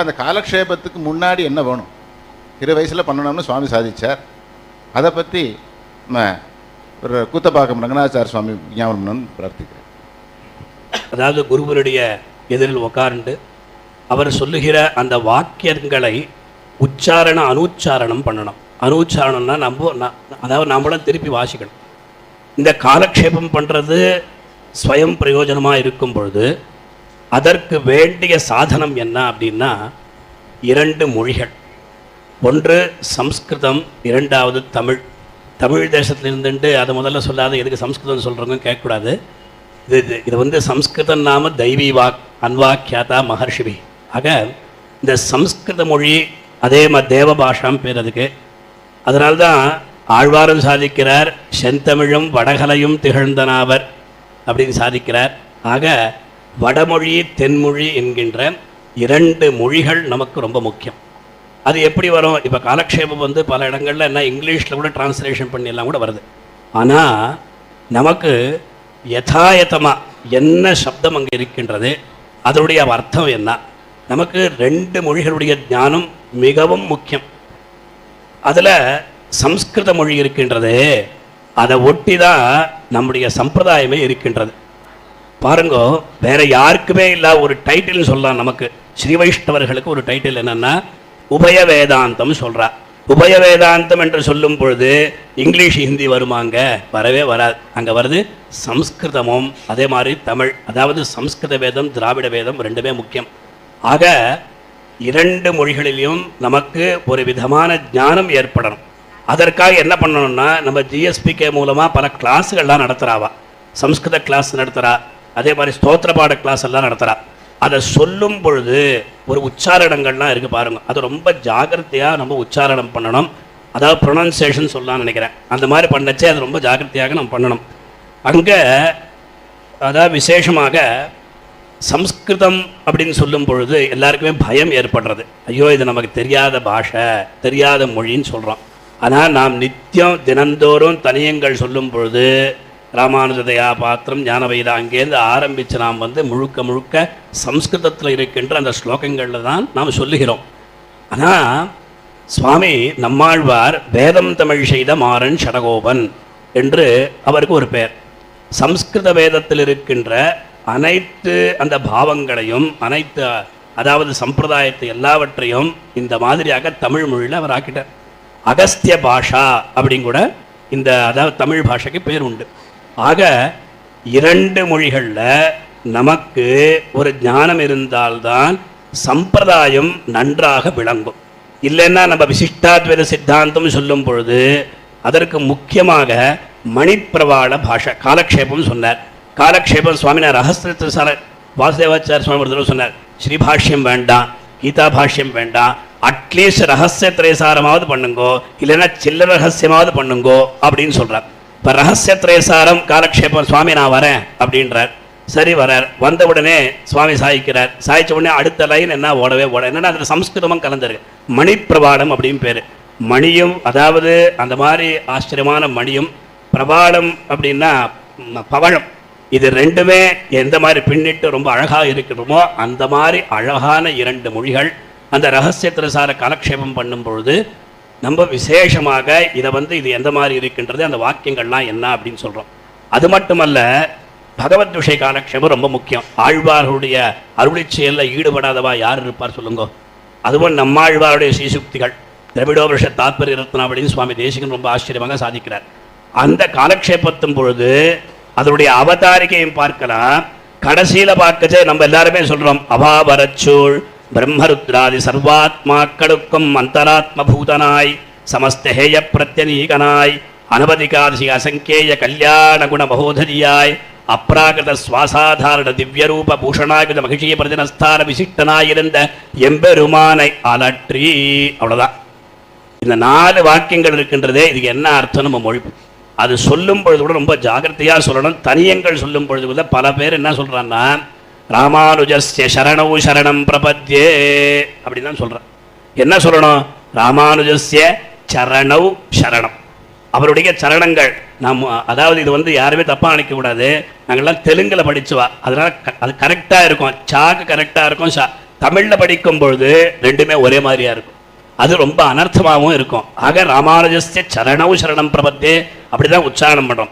இப்போ அந்த காலக்ஷேபத்துக்கு முன்னாடி என்ன வேணும்? இரு வயசில் பண்ணணும்னு சுவாமி சாதிச்சார். அதை பற்றி நம்ம ஒரு கூத்தப்பாக்கம் ரங்கநாதாச்சார சுவாமி ஞாபகம் பண்ணணும்னு பிரார்த்திக்கிறேன். அதாவது குருவருடைய எதிரில் உட்கார்ந்து அவர் சொல்லுகிற அந்த வாக்கியங்களை உச்சாரண அனுச்சாரணம் பண்ணணும். அனுச்சாரணம்னா நம்ம அதாவது நம்மளும் திருப்பி வாசிக்கணும். இந்த காலக்ஷேபம் பண்ணுறது ஸ்வயம் பிரயோஜனமாக இருக்கும் பொழுது அதற்கு வேண்டிய சாதனம் என்ன அப்படின்னா இரண்டு மொழிகள். ஒன்று சம்ஸ்கிருதம் இரண்டாவது தமிழ். தமிழ் தேசத்திலிருந்துட்டு அதை முதல்ல சொல்லாத எதுக்கு சம்ஸ்கிருதம் சொல்கிறவங்க கேட்கக்கூடாது. இது இது இது வந்து சம்ஸ்கிருதம் நாம தெய்வீ வாக் அன்வாக்கியாதா மகர்ஷிபி ஆக இந்த சம்ஸ்கிருத மொழி அதே மாதிரி தேவ பாஷாம் பேர் அதுக்கு. அதனால்தான் ஆழ்வாரும் சாதிக்கிறார் செந்தமிழும் வடகலையும் திகழ்ந்தனாவர் அப்படின்னு சாதிக்கிறார். ஆக வடமொழி தென்மொழி என்கின்ற இரண்டு மொழிகள் நமக்கு ரொம்ப முக்கியம். அது எப்படி வரும்? இப்போ காலக்ஷேபம் வந்து பல இடங்களில் என்ன இங்கிலீஷில் கூட டிரான்ஸ்லேஷன் பண்ணியெல்லாம் கூட வருது. ஆனால் நமக்கு யதாயதமாக என்ன சப்தம் அங்கே இருக்கின்றது அதனுடைய அர்த்தம் என்ன? நமக்கு ரெண்டு மொழிகளுடைய ஞானம் மிகவும் முக்கியம். அதில் சம்ஸ்கிருத மொழி இருக்கின்றது அதை ஒட்டி தான் நம்முடைய சம்பிரதாயமே இருக்கின்றது. பாருங்க வேற யாருக்குமே இல்லை ஒரு டைட்டில் சொல்லலாம் நமக்கு. ஸ்ரீ வைஷ்ணவர்களுக்கு ஒரு டைட்டில் என்னன்னா உபய வேதாந்தம் சொல்றா. உபய வேதாந்தம் என்று சொல்லும் பொழுது இங்கிலீஷ் ஹிந்தி வருமாங்க? வரவே வராது. அங்கே வருது சம்ஸ்கிருதமும் அதே மாதிரி தமிழ். அதாவது சம்ஸ்கிருத வேதம் திராவிட வேதம் ரெண்டுமே முக்கியம். ஆக இரண்டு மொழிகளிலும் நமக்கு ஒரு விதமான ஞானம் ஏற்படணும். அதற்காக என்ன பண்ணணும்னா நம்ம ஜிஎஸ்பிகே மூலமாக பல கிளாஸுகள்லாம் நடத்துகிறாவா சம்ஸ்கிருத கிளாஸ் நடத்துகிறா அதே மாதிரி ஸ்தோத்திர பாட கிளாஸ் எல்லாம் நடத்துகிறா அதை சொல்லும் பொழுது ஒரு உச்சாரணங்கள்லாம் இருக்குது பாருங்கள் அது ரொம்ப ஜாகிரதையாக நம்ம உச்சாரணம் பண்ணணும். அதாவது ப்ரொனன்சியேஷன் சொல்லலாம்னு நினைக்கிறேன். அந்த மாதிரி பண்ணச்சே அது ரொம்ப ஜாகிரதையாக நம்ம பண்ணணும். அங்கே அதாவது விசேஷமாக சம்ஸ்கிருதம் அப்படின்னு சொல்லும் பொழுது எல்லாருக்குமே பயம் ஏற்படுறது. ஐயோ இது நமக்கு தெரியாத பாஷை தெரியாத மொழின்னு சொல்கிறோம் ஆனால் நாம் நித்தியம் தினந்தோறும் தனியங்கள் சொல்லும் பொழுது ராமானுஜதயா பாத்திரம் ஞான வைதா அங்கேருந்து ஆரம்பித்து நாம் வந்து முழுக்க முழுக்க சம்ஸ்கிருதத்தில் இருக்கின்ற அந்த ஸ்லோகங்களில் தான் நாம் சொல்லுகிறோம். ஆனால் சுவாமி நம்மாழ்வார் வேதம் தமிழ் செய்த மாறன் ஷடகோபன் என்று அவருக்கு ஒரு பெயர். சம்ஸ்கிருத வேதத்தில் இருக்கின்ற அனைத்து அந்த பாவங்களையும் அனைத்து அதாவது சம்பிரதாயத்தை எல்லாவற்றையும் இந்த மாதிரியாக தமிழ் மொழியில் அவர் ஆக்கிட்டார். அகஸ்திய பாஷா அப்படின்னு கூட இந்த அதாவது தமிழ் பாஷைக்கு பேர் உண்டு. ஆக இரண்டு மொழிகளில் நமக்கு ஒரு ஞானம் இருந்தால்தான் சம்பிரதாயம் நன்றாக விளங்கும். இல்லைன்னா நம்ம விசிஷ்டாத்வைத சித்தாந்தம் சொல்லும் பொழுது அதற்கு முக்கியமாக மணிப்பிரவாள பாஷை காலக்ஷேபம் சொன்னார். காலக்ஷேபம் சுவாமினார் ரகசியத்தை சார வாசுதேவாச்சார சுவாமி ஒரு தடவை சொன்னார். ஸ்ரீபாஷ்யம் வேண்டாம் கீதா பாஷ்யம் வேண்டாம் அட்லீஸ்ட் ரகசிய திரைசாரமாவது பண்ணுங்கோ இல்லைன்னா சில்ல ரகசியமாவது பண்ணுங்கோ அப்படின்னு சொல்கிறார் இப்போ ரகசிய திரேசாரம் காலக்ஷேபம் சுவாமி நான் வரேன் அப்படின்றார். சரி வரார். வந்த உடனே சுவாமி சாய்க்கிறார். சாய்ச்ச உடனே அடுத்த லைன் என்ன? ஓடவே ஓட. என்னன்னா அதில் சம்ஸ்கிருதமும் கலந்துருக்கு. மணிப்பிரபாடம் அப்படின்னு பேர். மணியும் அதாவது அந்த மாதிரி ஆச்சரியமான மணியும் பிரபாடம் அப்படின்னா பவழம். இது ரெண்டுமே எந்த மாதிரி பின்னிட்டு ரொம்ப அழகாக இருக்கிறோமோ அந்த மாதிரி அழகான இரண்டு மொழிகள் அந்த ரகசிய திரசார காலக்ஷேபம் பண்ணும் பொழுது நம்ம விசேஷமாக இதை வந்து இது எந்த மாதிரி இருக்கின்றது அந்த வாக்கியங்கள்லாம் என்ன அப்படின்னு சொல்கிறோம் அது மட்டுமல்ல பகவத் விஷய காலக்ஷேபம் ரொம்ப முக்கியம். ஆழ்வார்களுடைய அருளிச் செயலில் ஈடுபடாதவா யார் இருப்பார் சொல்லுங்க. அதுவும் நம்மாழ்வாருடைய சீசுக்திகள் திரவிடோ வருஷ தாத்பரிய அப்படின்னு சுவாமி தேசிகன் ரொம்ப ஆச்சரியமாக சாதிக்கிறார். அந்த காலக்ஷேபத்தும் பொழுது அதனுடைய அவதாரிகையும் பார்க்கலாம். கடைசியில் பார்க்கச்சே நம்ம எல்லாருமே சொல்கிறோம் அபாபரச்சூழ் பிரம்மருத்ராதி சர்வாத்மாக்களுக்கும் அந்தராத்ம பூதனாய் சமஸ்தேய பிரத்யநீகனாய் அனவதிகாதிசி அசங்கேய கல்யாண குண மகோதரியாய் அப்ராகிருத சுவாசாதாரண திவ்யரூப பூஷணாகிருத மகிழ்ச்சிய பிரதினஸ்தான விசிஷ்டனாயிருந்த எம்பெருமானை அலற்றி. அவ்வளோதான் இந்த நாலு வாக்கியங்கள் இருக்கின்றதே இதுக்கு என்ன அர்த்தம் நம்ம மொழி? அது சொல்லும் பொழுது கூட ரொம்ப ஜாகிரதையாக சொல்லணும். தனியங்கள் சொல்லும் பொழுது கூட பல பேர் என்ன சொல்கிறான்னா ராமானுஜஸ்ய சரணவு சரணம் பிரபத்யே அப்படின்னு தான் சொல்றான். என்ன சொல்லணும்? ராமானுஜஸ்ய சரணௌ சரணம். அவருடைய சரணங்கள் நாம் அதாவது இது வந்து யாருமே தப்பாக நினைக்கக்கூடாது நாங்கள்லாம் தெலுங்கில் படிச்சுவா. அதனால் க- அது கரெக்டாக இருக்கும். சாக்கு கரெக்டாக இருக்கும். ஷா தமிழில் படிக்கும் பொழுது ரெண்டுமே ஒரே மாதிரியா இருக்கும். அது ரொம்ப அனர்த்தமாகவும் இருக்கும். ஆக ராமானுஜஸ்ய சரணவு சரணம் பிரபத்தே அப்படிதான் உச்சாரணம் பண்ணுறோம்